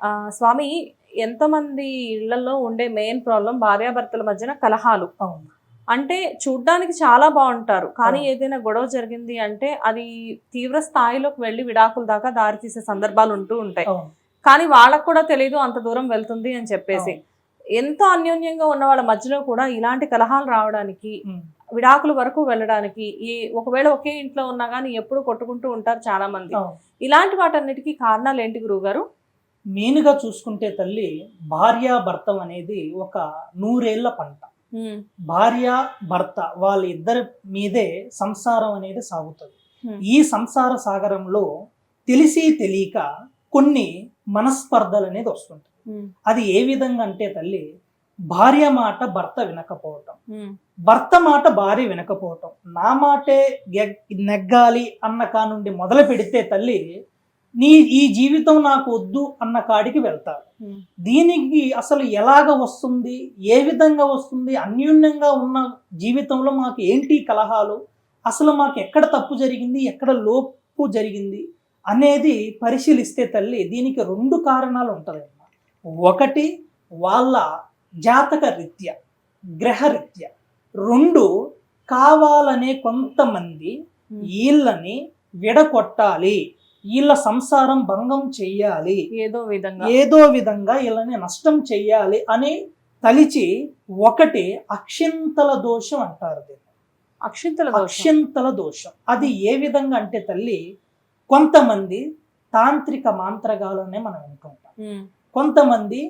ఆ, స్వామి ఎంతమంది ఇళ్ళలో ఉండే మెయిన్ ప్రాబ్లం భార్యాభర్తల మధ్యన కలహాలు. అంటే చూడ్డానికి చాలా బాగుంటారు. కానీ. ఏదైనా గొడవ జరిగింది అంటే అది తీవ్ర స్థాయిలోకి వెళ్ళి విడాకుల దాకా దారితీసే సందర్భాలు ఉంటూ ఉంటాయి. కానీ వాళ్ళకు కూడా తెలియదు అంత దూరం వెళ్తుంది అని చెప్పేసి. ఎంతో అన్యోన్యంగా ఉన్న వాళ్ళ మధ్యలో కూడా ఇలాంటి కలహాలు రావడానికి. విడాకుల వరకు వెళ్ళడానికి ఈ ఒకవేళ ఒకే ఇంట్లో ఉన్నా కానీ ఎప్పుడు కొట్టుకుంటూ ఉంటారు చాలా మంది ఇలాంటి వాటన్నిటికీ కారణాలు ఏంటి గురువు గారు మెయిన్గా చూసుకుంటే తల్లి భార్యాభర్తం అనేది ఒక నూరేళ్ళ పంట. భార్య భర్త వాళ్ళ ఇద్దరి మీదే సంసారం అనేది సాగుతుంది. ఈ సంసార సాగరంలో తెలిసి తెలియక కొన్ని మనస్పర్ధలు అనేది వస్తుంటాయి. అది ఏ విధంగా అంటే తల్లి భార్య మాట భర్త వినకపోవటం. భర్త మాట భార్య వినకపోవటం. నా మాటే నెగ్గాలి అన్న కానుండి మొదలు పెడితే తల్లి నీ ఈ జీవితం నాకు వద్దు అన్న కాడికి వెళ్తారు దీనికి అసలు ఎలాగ వస్తుంది? ఏ విధంగా వస్తుంది? అన్యోన్యంగా ఉన్న జీవితంలో మాకు ఏంటి కలహాలు? అసలు మాకు ఎక్కడ తప్పు జరిగింది? ఎక్కడ లోపు జరిగింది? అనేది పరిశీలిస్తే తల్లి దీనికి రెండు కారణాలు ఉంటుంది ఒకటి వాళ్ళ జాతక రీత్యా గ్రహరీత్యా రెండు కావాలనే కొంతమంది వీళ్ళని విడగొట్టాలి. వీళ్ళ సంసారం భంగం చెయ్యాలి. ఏదో విధంగా. ఏదో విధంగా వీళ్ళని నష్టం చెయ్యాలి అని తలిచి ఒకటి అక్షింతల దోషం అంటారు దీన్ని. అక్షింతల అక్షింతల దోషం. అది ఏ విధంగా అంటే తల్లి కొంతమంది తాంత్రిక మాంత్రగాలనే మనం వింటుంటాం కొంతమంది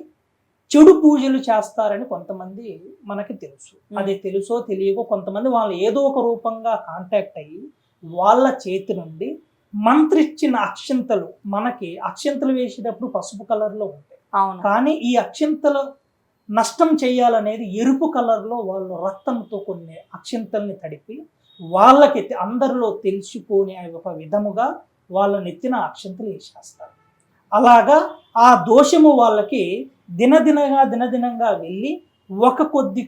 చెడు పూజలు చేస్తారని కొంతమంది మనకి తెలుసు. అది తెలుసో తెలియకో కొంతమంది వాళ్ళు ఏదో ఒక రూపంగా కాంటాక్ట్ అయ్యి వాళ్ళ చేతి నుండి మంత్రిచ్చిన అక్షింతలు మనకి అక్షింతలు వేసేటప్పుడు పసుపు కలర్లో ఉంటాయి. కానీ ఈ అక్షింతలు నష్టం చేయాలనేది ఎరుపు కలర్లో వాళ్ళు రక్తంతో కొన్ని అక్షింతల్ని తడిపి వాళ్ళకి అందరిలో తెలుసుకునే ఒక విధముగా వాళ్ళ నెత్తిన అక్షింతలు వేసేస్తారు. అలాగా ఆ దోషము వాళ్ళకి దినదినగా దినదినంగా వెళ్ళి ఒక కొద్ది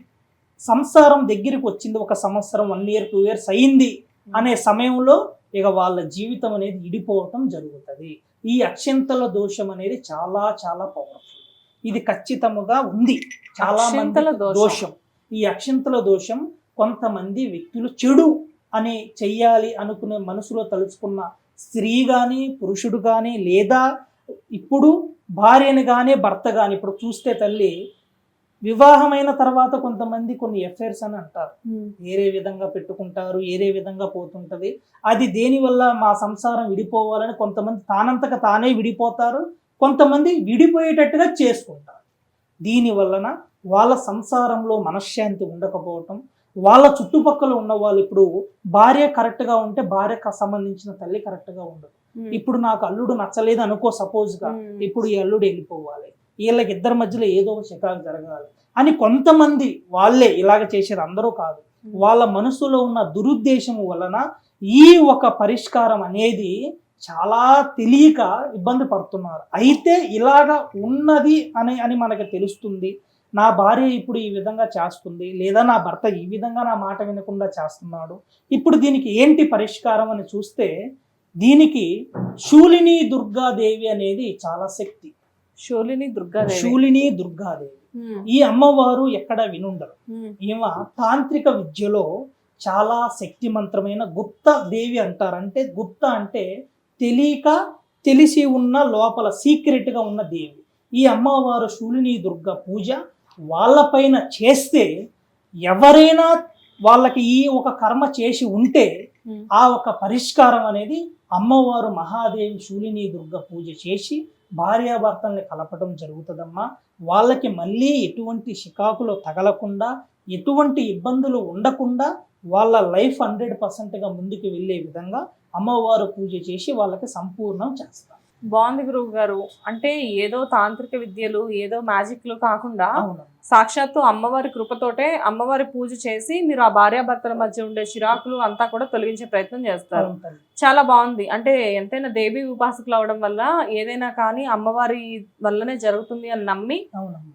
సంసారం దగ్గరికి వచ్చింది ఒక సంవత్సరం వన్ ఇయర్ టూ ఇయర్స్ అయింది అనే సమయంలో ఇక వాళ్ళ జీవితం అనేది ఇడిపోవటం జరుగుతుంది. ఈ అక్షింతల దోషం అనేది చాలా చాలా పవర్ఫుల్ ఇది ఖచ్చితముగా ఉంది. చాలా దోషం. దోషం. ఈ అక్షింతల దోషం కొంతమంది వ్యక్తులు చెడు అని చెయ్యాలి అనుకునే మనసులో తలుచుకున్న స్త్రీ కానీ పురుషుడు కానీ లేదా ఇప్పుడు భార్యని కానీ భర్త కానీ ఇప్పుడు చూస్తే తల్లి వివాహమైన తర్వాత కొంతమంది కొన్ని ఎఫైర్స్ అని అంటారు. వేరే విధంగా పెట్టుకుంటారు వేరే విధంగా పోతుంటది. అది దేనివల్ల మా సంసారం విడిపోవాలని కొంతమంది తానంతక తానే విడిపోతారు కొంతమంది విడిపోయేటట్టుగా చేసుకుంటారు. దీని వలన వాళ్ళ సంసారంలో మనశ్శాంతి ఉండకపోవటం వాళ్ళ చుట్టుపక్కల ఉన్న వాళ్ళు ఇప్పుడు భార్య కరెక్ట్గా ఉంటే భార్యకు సంబంధించిన తల్లి కరెక్ట్గా ఉండదు. ఇప్పుడు నాకు అల్లుడు నచ్చలేదు అనుకో సపోజ్గా ఇప్పుడు ఈ అల్లుడు వెళ్ళిపోవాలి. వీళ్ళకి ఇద్దరి మధ్యలో ఏదో ఒక చికాకు జరగాలి అని కొంతమంది వాళ్ళే ఇలాగ చేసేది అందరూ కాదు. వాళ్ళ మనసులో ఉన్న దురుద్దేశం వలన ఈ ఒక పరిష్కారం అనేది చాలా తెలియక ఇబ్బంది పడుతున్నారు. అయితే ఇలాగ ఉన్నది అని అని మనకి తెలుస్తుంది. నా భార్య ఇప్పుడు ఈ విధంగా చేస్తుంది లేదా నా భర్త ఈ విధంగా నా మాట వినకుండా చేస్తున్నాడు. ఇప్పుడు దీనికి ఏంటి పరిష్కారం అని చూస్తే దీనికి శూలిని దుర్గాదేవి అనేది చాలా శక్తి. శూలిని దుర్గాదేవి. శూలిని దుర్గాదేవి. ఈ అమ్మవారు ఎక్కడ వినుండరు. ఈమె తాంత్రిక విద్యలో చాలా శక్తిమంతమైన గుప్త దేవి అంటారు. అంటే గుప్త అంటే తెలియక తెలిసి ఉన్న లోపల సీక్రెట్గా ఉన్న దేవి. ఈ అమ్మవారు శూలిని దుర్గ పూజ వాళ్ళపైన చేస్తే ఎవరైనా వాళ్ళకి ఈ ఒక కర్మ చేసి ఉంటే ఆ ఒక పరిష్కారం అనేది అమ్మవారు మహాదేవి శూలిని దుర్గ పూజ చేసి భార్యాభర్తల్ని కలపడం జరుగుతుందమ్మా. వాళ్ళకి మళ్ళీ ఎటువంటి షికాకులు తగలకుండా ఎటువంటి ఇబ్బందులు ఉండకుండా వాళ్ళ లైఫ్ హండ్రెడ్ పర్సెంట్గా ముందుకు వెళ్ళే విధంగా అమ్మవారు పూజ చేసి వాళ్ళకి సంపూర్ణం చేస్తారు. బాగుంది గురువు గారు. అంటే ఏదో తాంత్రిక విద్యలు ఏదో మ్యాజిక్లు కాకుండా సాక్షాత్తు అమ్మవారి కృపతోటే అమ్మవారి పూజ చేసి మీరు ఆ భార్యాభర్తల మధ్య ఉండే చిరాకులు అంతా కూడా తొలగించే ప్రయత్నం చేస్తారు. చాలా బాగుంది. అంటే ఎంతైనా దేవి ఉపాసకులు అవడం వల్ల ఏదైనా కానీ అమ్మవారి వల్లనే జరుగుతుంది అని నమ్మి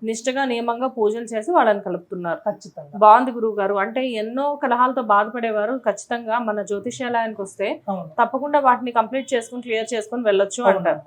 నిష్టగా నియమంగా పూజలు చేసి వాళ్ళని కలుపుతున్నారు. ఖచ్చితంగా. బాగుంది గురువు గారు. అంటే ఎన్నో కలహాలతో బాధపడేవారు. ఖచ్చితంగా మన జ్యోతిష్యాలయానికి వస్తే తప్పకుండా వాటిని కంప్లీట్ చేసుకుని క్లియర్ చేసుకుని వెళ్ళొచ్చు అంటారు.